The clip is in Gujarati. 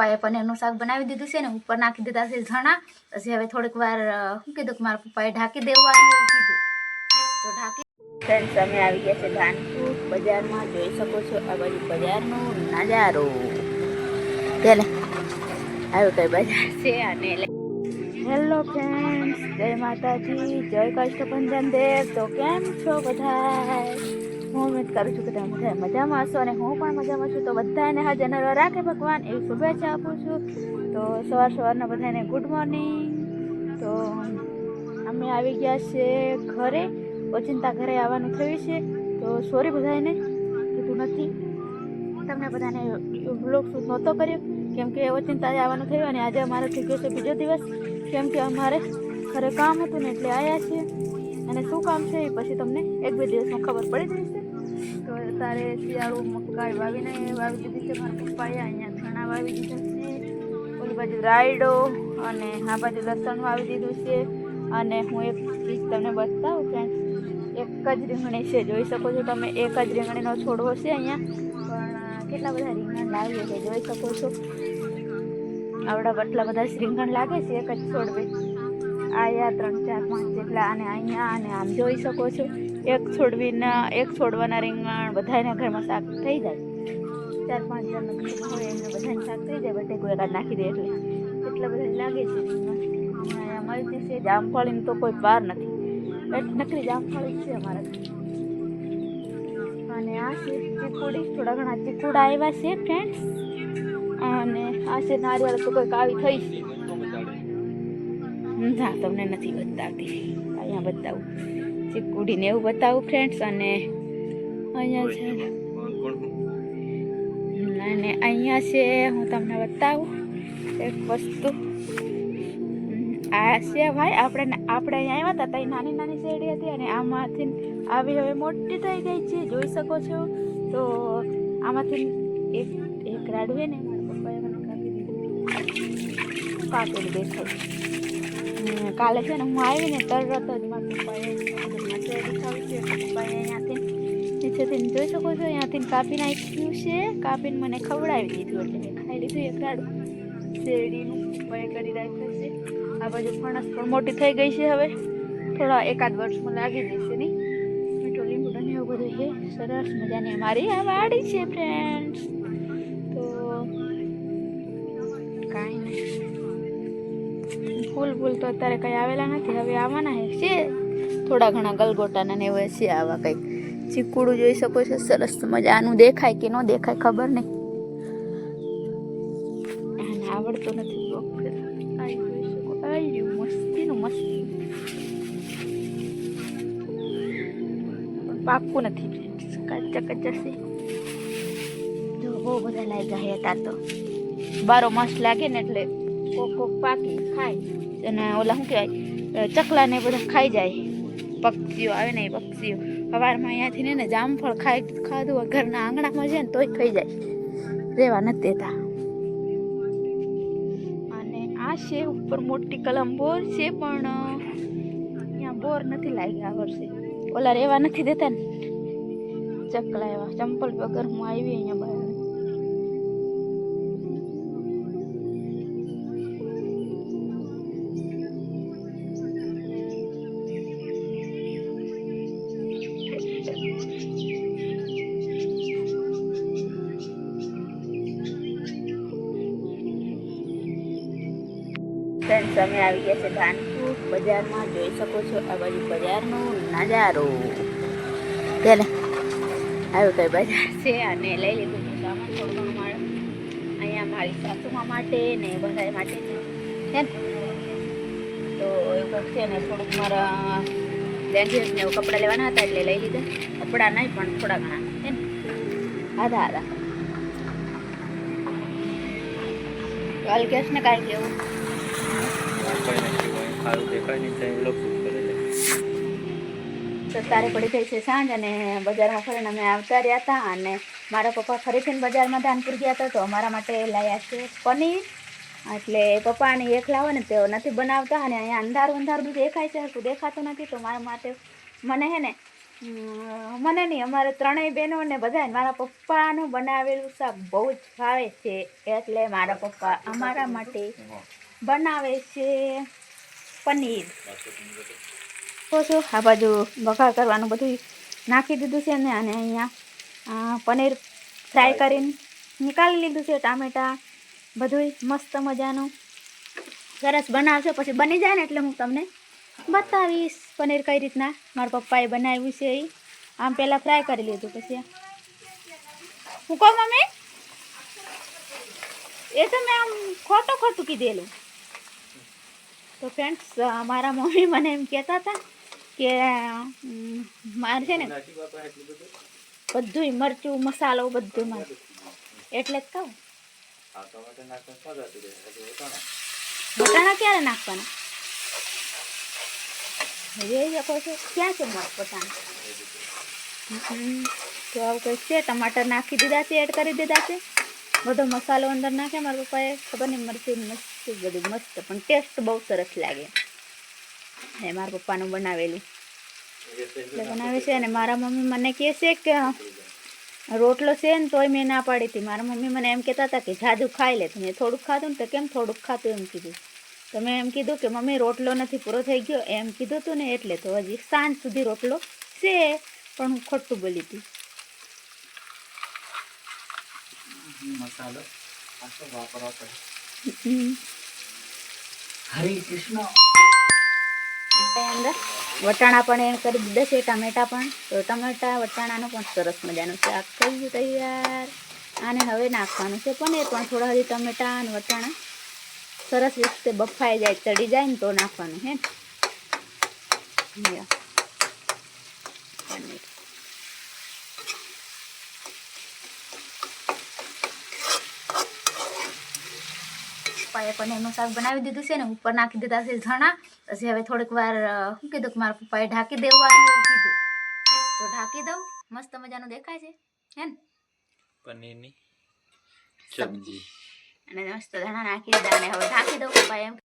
પપ્પાએ પનીરનું શાક બનાવી દીધું છે ને, ઉપર નાખી દીધા છે ઝણા પછી હવે થોડીક વાર શું કીધું કે મારા પપ્પાએ ઢાંકી દેવાનું કીધું. તો ઢાંકી ફ્રેન્ડ્સ, અમે આવી ગયા છે ધાનપુર બજારમાં. જોઈ શકો છો આ બાજુ બજારનો નજારો. ચાલે આવ્યું કઈ બજાર છે અને હેલો ફ્રેન્ડ્સ જય માતાજી, જય કષ્ટભંજન દેવ. તો કેમ છો બધા હું ઉમેદ કરું છું કે તમે બધા મજામાં હશો અને હું પણ મજામાં છું. તો બધાને હા નરવા રાખે ભગવાન, એવી શુભેચ્છા આપું છું. તો સવાર સવારના બધાને ગુડ મોર્નિંગ તો અમે આવી ગયા છે ઘરે. ઓચિંતા ઘરે આવવાનું થયું છે. તો સોરી બધાને કીધું નથી. તમને બધાને બ્લોગ શૂટ નહોતો કર્યો. કેમ કે ઓચિંતા આવવાનું થયું અને આજે અમારો થઈ ગયો છે બીજો દિવસ. કેમ કે અમારે ઘરે કામ હતું ને એટલે આવ્યા છીએ. અને શું કામ છે એ પછી તમને એક બે દિવસમાં ખબર પડી જશે. તો તારે શિયાળું મકાઈ વાવીને વાવી દીધી છે. મારા પપ્પાએ અહીંયા ધણા વાવી દીધું છે. ઓલી બાજુ રાયડો અને આ બાજુ લસણ વાવી દીધું છે. અને હું એક ચીજ તમને બતાવું ફ્રેન્ડ એક જ રીંગણી છે. જોઈ શકો છો તમે, એક જ રીંગણીનો છોડવો છે અહીંયા. પણ કેટલા બધા રીંગણ લાવીએ છે? જોઈ શકો છો. આવડા બટલા બધા રીંગણ લાગે છે, એક જ છોડવે. આયા ત્રણ, ચાર, પાંચ જેટલા અને અહીંયા અને આમ જોઈ શકો છો, એક છોડવીના, એક છોડવાના રીંગણ બધાના ઘરમાં શાક થઈ જાય. ચાર, પાંચ જણનું હોય એમને બધાને શાક થઈ જાય બટે કોઈ એકાદ નાખી દે એટલે. એટલા બધા લાગે છે અહીંયા મળતી છે જામફળીની તો કોઈ પાર નથી. નકરી જામફળી છે અમારા. અને આ છે ચીકુડી, થોડા ઘણા ચીકુડા આવ્યા છે ફ્રેન્ડ્સ અને આ છે નારિયેળ તો કોઈક આવી થઈ છે. ના તમને નથી બતાવતી. અહીંયા બતાવું. ચીકુડીને એવું બતાવું ફ્રેન્ડ્સ અને અહીંયા છે. અને અહીંયા છે હું તમને બતાવું. એક વસ્તુ. આ છે ભાઈ આપણે આપણે અહીંયા આવ્યા હતા ત્યાં નાની નાની શેરડી હતી અને આમાંથી આવી હવે મોટી થઈ ગઈ છે જોઈ શકો છો. તો આમાંથી એક એક રાડવે ને મારા પપ્પાએ મને કાપી દીધું. કાપેલું દેખાય કાલે છે ને હું આવીને તરત જ મારા પપ્પાએ છે. પપ્પાએ અહીંયાથી નીચેથી જોઈ શકો છો, અહીંયાથી કાપી નાખ્યું છે. કાપીને મને ખવડાવી દીધું એટલે ખાઈ લીધું એક રાડું શેરડીનું પપ્પાએ કરી રાખ્યું છે. આ બાજુ ફણસ પણ મોટી થઈ ગઈ છે હવે. થોડા એકાદ વર્ષમાં લાગી જશે નહીં. મીઠો લીંબુ ને એવું બધું છે. સરસ મજાની અમારી આ વાડી છે ફ્રેન્ડ્સ તો કાંઈ નહીં. ફૂલ ફૂલ તો અત્યારે કંઈ આવેલા નથી. હવે આવવાના છે. છે. થોડા ઘણા ગલગોટાના ને એવા છે આવા કંઈક. ચીકુડું જોઈ શકો છો. સરસ મજાનું દેખાય કે ન દેખાય ખબર નહીં. આવડતું નથી મસ્તીનું મસ્તી. પાકું નથી. કચ્ચા કાચા કાચા છે. જો, બહુ બધા લાગ્યા હે તાર તો. બારો મસ્ત લાગે ને એટલે કોક કોક પાકી ખાય. અને ઓલા શું કહેવાય ચકલાને બધા ખાઈ જાય. પક્ષીઓ આવે ને એ પક્ષીઓ. સવારમાં અહીંયાથી ને જામફળ ખાઈ, ખાધું હોય ઘરના આંગણામાં છે ને તોય ખાઈ જાય. રહેવા નથી દેતા. અને આ છે ઉપર મોટી કલમ બોર છે, પણ અહીંયા બોર નથી લાગ્યા આ વર્ષે. ઓલા રહેવા નથી દેતા ને. ચકલા એવા, ચંપલ વગર હું આવી અહીંયા બહાર. ફ્રેન્ડ્સ, અમે આવી ગયા છે ધાનપુર બજારમાં. જોઈ શકો છો આ બાજુ બજારનો નજારો. ચાલે આવ્યો કઈ બજાર છે અને લઈ લીધું સામાન થોડું ઘણું મારે અહીંયા મારી સાસુમાં માટે ને બધા માટે છે. તો એવું કંઈક છે ને થોડુંક મારા લેંગેજ ને એવું કપડાં લેવાના હતા એટલે લઈ લીધા. કપડાં નહીં, પણ થોડા ઘણા. છે ને? આધા આધા. કાલ કહેશ ને કાંઈ કેવું સારું દેખાય નહીં ત્યાં એ લોકો કરે છે? તો તારે પડી ગઈ છે સાંજ અને બજારમાં ફરીને અમે આવતા રહ્યા હતા અને મારા પપ્પા ફરીથી બજારમાં ધાનપુર ગયા હતા તો અમારા માટે લાવ્યા છે પનીર. એટલે પપ્પાને એકલા હોય ને તેઓ નથી બનાવતા અને અહીંયા અંધારું અંધારું બધું દેખાય છે શું દેખાતું નથી તો મારા માટે મને હે ને મને નહીં, અમારે ત્રણેય બહેનો ને બધા મારા પપ્પાનું બનાવેલું શાક બહુ જ ભાવે છે. એટલે મારા પપ્પા અમારા માટે બનાવે છે. પનીર. છો આ બાજુ બઘાર કરવાનું બધું નાખી દીધું છે ને અને અહીંયા પનીર ફ્રાય કરીને નીકાળી લીધું છે, ટામેટાં બધુંય મસ્ત મજાનું. સરસ બનાવશે, પછી બની જાય ને એટલે હું તમને બતાવીશ પનીર કઈ રીતના. મારા પપ્પાએ બનાવ્યું છે એ આમ પહેલાં ફ્રાય કરી લીધું પછી હું કહું મમ્મી? એ તો મેં આમ ખોટું ખોટું કીધેલું. તો ફ્રેન્ડ્સ મારા મમ્મી મને એમ કહેતા હતા કે મારે છે ને બધુંય મરચું, મસાલો બધું મારે. એટલે જ કહું. વટાણા ક્યારે નાખવાના? જોઈ શકો છો, ક્યાં છે મસ્ત વટાણા તો છે, ટમાટર નાખી દીધા છે, એડ કરી દીધા છે. બધો મસાલો અંદર નાખે મારા પપ્પાએ. ખબર નહીં, મરચું મસ્ત બધું મસ્ત, પણ ટેસ્ટ બહુ સરસ લાગે. એ મારા પપ્પાનું બનાવેલું. એટલે બનાવે છે અને મારા મમ્મી મને કહે છે કે રોટલો છે ને તોય મેં ના પાડી હતી. મારા મમ્મી મને એમ કહેતા હતા કે જાદુ ખાઈ લે. મેં થોડુંક ખાધું ને તો કેમ થોડુંક ખાતું? એમ કીધું. તો મેં એમ કીધું કે મમ્મી, રોટલો નથી પૂરો થઈ ગયો. એમ કીધું હતું ને એટલે તો હજી સાંજ સુધી રોટલો છે, પણ હું ખોટું બોલી હતી. મસાલો વાપરવા પડે. હરે અંદર વટાણા પણ એડ કરી દીધા છે, ટામેટા પણ. તો ટમેટા, વટાણાનું પણ સરસ મજાનું શાક થઈ ગયું તૈયાર. આને હવે નાખવાનું છે પણ એ પણ થોડા હજી ટમેટા અને વટાણા સરસ રીતે બફાઈ જાય, ચડી જાય ને તો નાખવાનું, હે પનીર. પપ્પાએ પનીરનું શાક બનાવી દીધું છે ને ઉપર નાખી દીધા છે ધણા. પછી હવે થોડીક વાર શું કીધું કે મારા પપ્પાએ ઢાંકી દેવાનું કીધું. તો ઢાંકી દઉં. મસ્ત મજાનું દેખાય છે. હે ને? પનીરની સબ્જી અને મસ્ત ધાણા નાખી દીધા અને હવે ઢાંકી દઉં પપ્પાએ એમ